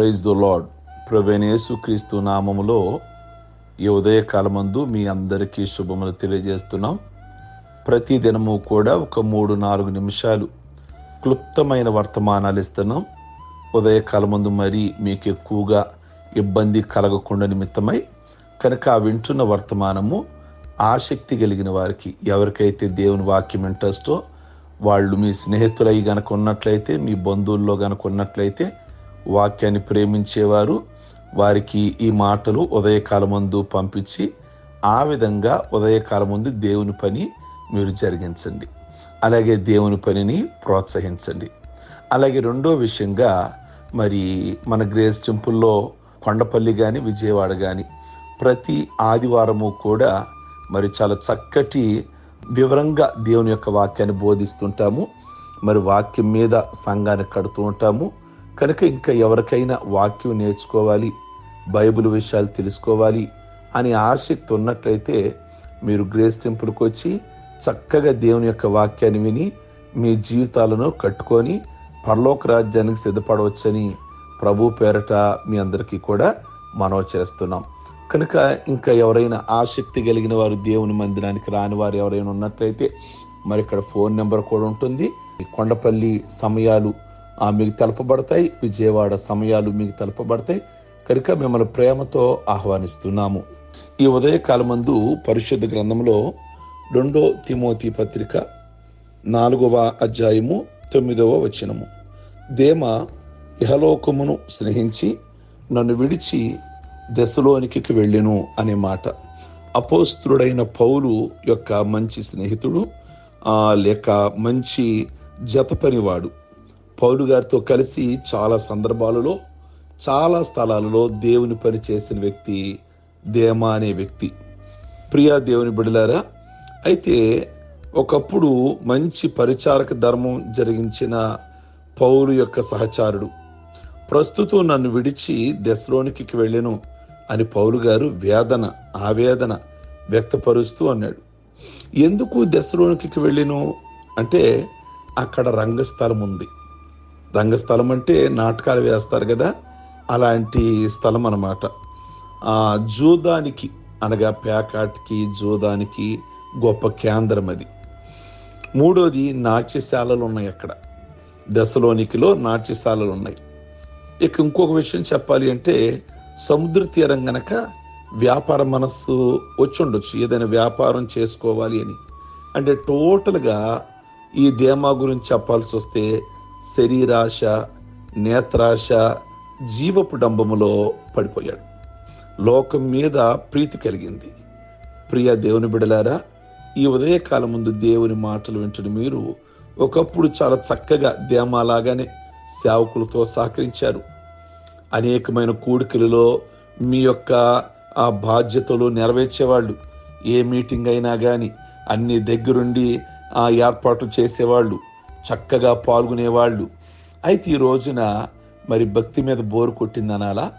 Praise the lord ప్రవేణేసు క్రీస్తు నామములో ఈ ఉదయకాలమందు మీ అందరికీ శుభములు తెలియజేస్తున్నాం. ప్రతి దినము కూడా ఒక మూడు నాలుగు నిమిషాలు క్లుప్తమైన వర్తమానాలు ఇస్తున్నాం. ఉదయకాలమందు మరి మీకు ఎక్కువగా ఇబ్బంది కలగకుండా నిమిత్తమై కనుక ఆ వింటున్న వర్తమానము ఆసక్తి కలిగిన వారికి ఎవరికైతే దేవుని వాక్యం ఇంట్రెస్టో వాళ్ళు మీ స్నేహితులై గనక ఉన్నట్లయితే మీ బంధువుల్లో గనక ఉన్నట్లయితే వాక్యాన్ని ప్రేమించేవారు వారికి ఈ మాటలు ఉదయకాలమందు పంపించి ఆ విధంగా ఉదయకాలమందు దేవుని పని మీరు జరిగించండి. అలాగే దేవుని పనిని ప్రోత్సహించండి. అలాగే రెండో విషయంగా మరి మన గ్రేస్ టెంపుల్లో కొండపల్లి కానీ విజయవాడ కానీ ప్రతి ఆదివారము కూడా మరి చాలా చక్కటి వివరంగా దేవుని యొక్క వాక్యాన్ని బోధిస్తుంటాము. మరి వాక్యం మీద సంఘాన్ని కడుతూ ఉంటాము. కనుక ఇంకా ఎవరికైనా వాక్యం నేర్చుకోవాలి బైబిల్ విషయాలు తెలుసుకోవాలి అని ఆసక్తి ఉన్నట్లయితే మీరు గ్రేస్ టెంపుల్కి వచ్చి చక్కగా దేవుని యొక్క వాక్యాన్ని విని మీ జీవితాలను కట్టుకొని పరలోక రాజ్యానికి సిద్ధపడవచ్చని ప్రభు పేరట మీ అందరికీ కూడా మనవి చేస్తున్నాం. కనుక ఇంకా ఎవరైనా ఆసక్తి కలిగిన వారు దేవుని మందిరానికి రాని వారు ఎవరైనా ఉన్నట్లయితే మరి ఇక్కడ ఫోన్ నెంబర్ కూడా ఉంటుంది. కొండపల్లి సమయాలు ఆ, మీకు తెలపబడతాయి. విజయవాడ సమయాలు మీకు తెలపబడతాయి. కనుక మిమ్మల్ని ప్రేమతో ఆహ్వానిస్తున్నాము. ఈ ఉదయకాలమందు పరిశుద్ధ గ్రంథంలో రెండో తిమోతి పత్రిక నాలుగవ అధ్యాయము తొమ్మిదవ వచనము. దేమ ఇహలోకమును స్నేహించి నన్ను విడిచి దశలోనికి వెళ్ళెను అనే మాట. అపోస్తుడైన పౌలు యొక్క మంచి స్నేహితుడు ఆ, లేక మంచి జతపనివాడు. పౌలు గారితో కలిసి చాలా సందర్భాలలో చాలా స్థలాలలో దేవుని పని చేసిన వ్యక్తి దేమా అనే వ్యక్తి. ప్రియా దేవుని బిడలారా అయితే ఒకప్పుడు మంచి పరిచారక ధర్మం జరిగించిన పౌలు యొక్క సహచారుడు ప్రస్తుతం నన్ను విడిచి దశలోనికి వెళ్ళెను అని పౌలు గారు వేదన ఆవేదన వ్యక్తపరుస్తూ అన్నాడు. ఎందుకు దశలోనికి వెళ్ళెను? అంటే అక్కడ రంగస్థలం ఉంది. రంగస్థలం అంటే నాటకాలు వేస్తారు కదా అలాంటి స్థలం అన్నమాట. ఆ జూదానికి అనగా పేకాట్కి జూదానికి గొప్ప కేంద్రం అది. మూడోది నాట్యశాలలు ఉన్నాయి అక్కడ. దశలోనికిలో నాట్యశాలలు ఉన్నాయి. ఇక ఇంకొక విషయం చెప్పాలి అంటే సముద్ర తీరం గనక వ్యాపార మనస్సు వచ్చి ఉండొచ్చు ఏదైనా వ్యాపారం చేసుకోవాలి అని. అంటే టోటల్గా ఈ దేమా గురించి చెప్పాల్సి వస్తే శరీరాశ నేత్రాశ జీవపు డంబములో పడిపోయాడు. లోకం మీద ప్రీతి కలిగింది. ప్రియ దేవుని బిడలారా ఈ ఉదయకాలం ముందు దేవుని మాటలు వింటున్న మీరు ఒకప్పుడు చాలా చక్కగా దేమాలాగానే సేవకులతో సహకరించారు. అనేకమైన కూడికలలో మీ యొక్క ఆ బాధ్యతలు నెరవేర్చేవాళ్ళు. ఏ మీటింగ్ అయినా కానీ అన్ని దగ్గరుండి ఆ ఏర్పాట్లు చేసేవాళ్ళు. చక్కగా పాల్గొనేవాళ్ళు. అయితే ఈ రోజున మరి భక్తి మీద బోరు కొట్టిందనాలా?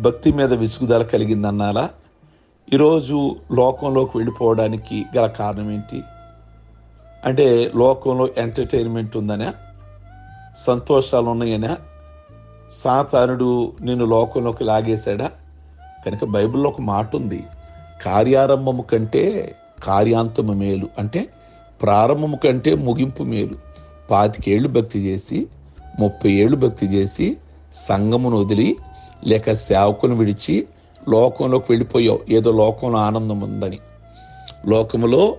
భక్తి మీద విసుగుదల కలిగిందన్నాలా ఈరోజు లోకంలోకి వెళ్ళిపోవడానికి గల కారణం ఏంటి? అంటే లోకంలో ఎంటర్టైన్మెంట్ ఉందనా? సంతోషాలు ఉన్నాయనా? సాతానుడు నిన్ను లోకంలోకి లాగేశాడా? కనుక బైబిల్లో ఒక మాట ఉంది. కార్యారంభము కంటే కార్యాంతము మేలు. అంటే ప్రారంభము కంటే ముగింపు మేలు. పాతికేళ్ళు భక్తి చేసి ముప్పై ఏళ్ళు భక్తి చేసి సంఘమును వదిలి లేక సేవకును విడిచి లోకంలోకి వెళ్ళిపోయావు. ఏదో లోకంలో ఆనందం ఉందని. లోకములో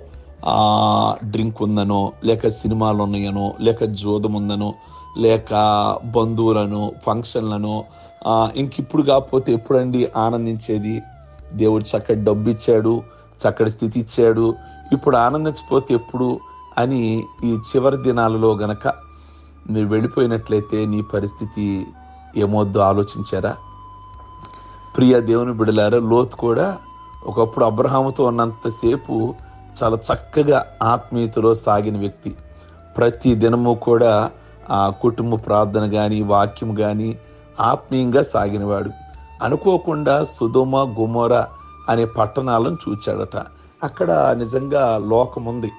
డ్రింక్ ఉందనో లేక సినిమాలు ఉన్నాయనో లేక జోదం ఉందనో లేక బంధువులను ఫంక్షన్లను ఇంక ఇప్పుడు కాకపోతే ఎప్పుడండి ఆనందించేది? దేవుడు చక్కటి డబ్బు ఇచ్చాడు చక్కటి స్థితి ఇచ్చాడు. ఇప్పుడు ఆనందించిపోతే ఎప్పుడు? అని ఈ చివరి దినాలలో గనక నువ్వు వెళ్ళిపోయినట్లయితే నీ పరిస్థితి ఏమొద్దు ఆలోచించారా? ప్రియ దేవుని బిడలారా లోతు కూడా ఒకప్పుడు అబ్రహాముతో ఉన్నంతసేపు చాలా చక్కగా ఆత్మీయతలో సాగిన వ్యక్తి. ప్రతి దినము కూడా ఆ కుటుంబ ప్రార్థన కానీ వాక్యం కానీ ఆత్మీయంగా సాగినవాడు. అనుకోకుండా సుధుమ గుమోర అనే పట్టణాలను చూచాడట. అక్కడ నిజంగా లోకం ఉంది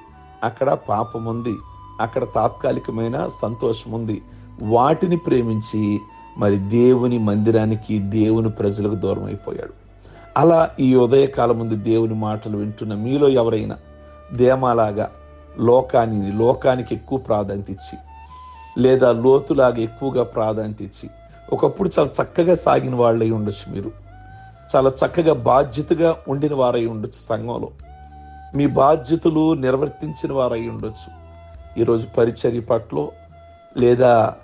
అక్కడ పాపం ఉంది అక్కడ తాత్కాలికమైన సంతోషం ఉంది వాటిని ప్రేమించి మరి దేవుని మందిరానికి దేవుని ప్రజలకు దూరం అయిపోయాడు అలా ఈ ఉదయకాలం ముందు దేవుని మాటలు వింటున్న మీలో ఎవరైనా దేమాలాగా లోకాన్ని లోకానికి ఎక్కువ ప్రాధాన్యత ఇచ్చి లేదా లోతులాగా ఎక్కువగా ప్రాధాన్యత ఇచ్చి ఒకప్పుడు చాలా చక్కగా సాగిన వాళ్ళై ఉండొచ్చు మీరు. చాలా చక్కగా బాధ్యతగా ఉండిన వారై ఉండొచ్చు సంఘంలో. మీ బాధ్యతలు నిర్వర్తించిన వారై ఉండొచ్చు. ఈరోజు పరిచర్య పట్ల లేదా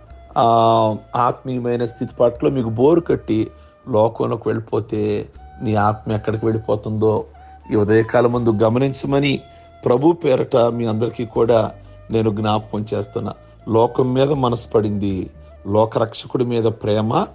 ఆత్మీయమైన స్థితి పట్ల మీకు బోరు కట్టి లోకంలోకి వెళ్ళిపోతే నీ ఆత్మ ఎక్కడికి వెళ్ళిపోతుందో ఈ ఉదయకాలం ముందు గమనించమని ప్రభు పేరట మీ అందరికీ కూడా నేను జ్ఞాపకం చేస్తున్నా. లోకం మీద మనసు పడింది లోకరక్షకుడి మీద ప్రేమ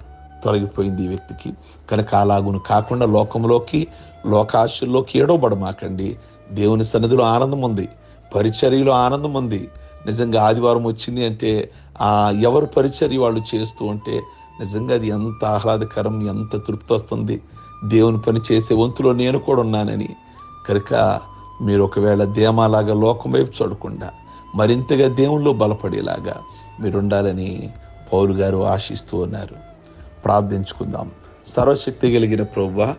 తొలగిపోయింది ఈ వ్యక్తికి. కనుక అలాగును కాకుండా లోకంలోకి లోకాశల్లోకి ఏడోబడమాకండి దేవుని సన్నిధిలో ఆనందం ఉంది. పరిచర్యలో ఆనందం ఉంది. నిజంగా ఆదివారం వచ్చింది అంటే ఆ ఎవరు పరిచర్య వాళ్ళు చేస్తూ ఉంటే నిజంగా అది ఎంత ఆహ్లాదకరం ఎంత తృప్తి వస్తుంది. దేవుని పని చేసే వంతులో నేను కూడా ఉన్నానని. కనుక మీరు ఒకవేళ దేమాలాగా లోకం వైపు చూడకుండా మరింతగా దేవునిలో బలపడేలాగా మీరు ఉండాలని పౌలు గారు ఆశిస్తూ ఉన్నారు. ప్రార్థించుకుందాం. సర్వశక్తి కలిగిన ప్రభువా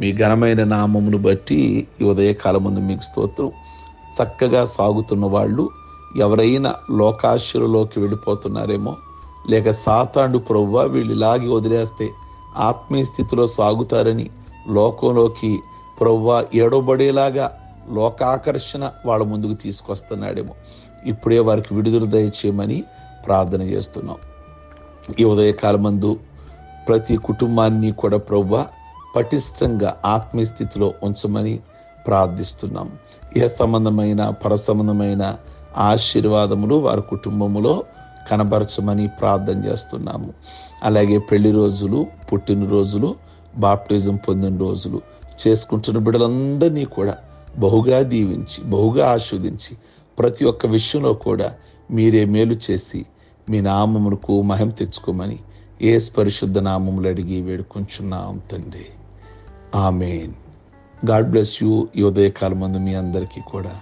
మీ ఘనమైన నామమును బట్టి ఈ ఉదయకాలముందు మీకు స్తోత్రం. చక్కగా సాగుతున్న వాళ్ళు ఎవరైనా లోకాశులలోకి వెళ్ళిపోతున్నారేమో లేక సాతాండు ప్రవ్వ వీళ్ళు ఇలాగి వదిలేస్తే ఆత్మీయ స్థితిలో సాగుతారని లోకంలోకి ప్రవ్వ ఏడవబడేలాగా లోకాకర్షణ వాళ్ళ ముందుకు తీసుకొస్తున్నాడేమో. ఇప్పుడే వారికి విడుదల దయచేయమని ప్రార్థన చేస్తున్నాం. ఈ ఉదయకాలమందు ప్రతి కుటుంబాన్ని కూడా ప్రవ్వ పటిష్టంగా ఆత్మీయస్థితిలో ఉంచమని ప్రార్థిస్తున్నాం. ఇహ సంబంధమైన పర సంబంధమైన ఆశీర్వాదములు వారి కుటుంబములో కనబరచమని ప్రార్థన చేస్తున్నాము. అలాగే పెళ్ళి రోజులు పుట్టినరోజులు బాప్టిజం పొందిన రోజులు చేసుకుంటున్న బిడ్డలందరినీ కూడా బహుగా దీవించి బహుగా ఆస్వాదించి ప్రతి ఒక్క విషయంలో కూడా మీరే మేలు చేసి మీ నామమునకు మహిమ తెచ్చుకోమని ఏ పరిశుద్ధ నామములు అడిగి వేడుకుంటున్నాం తండ్రి. ఆమెన్. గాడ్ బ్లెస్ యూ ఈ ఉదయకాలం మందు మీ అందరికీ కూడా.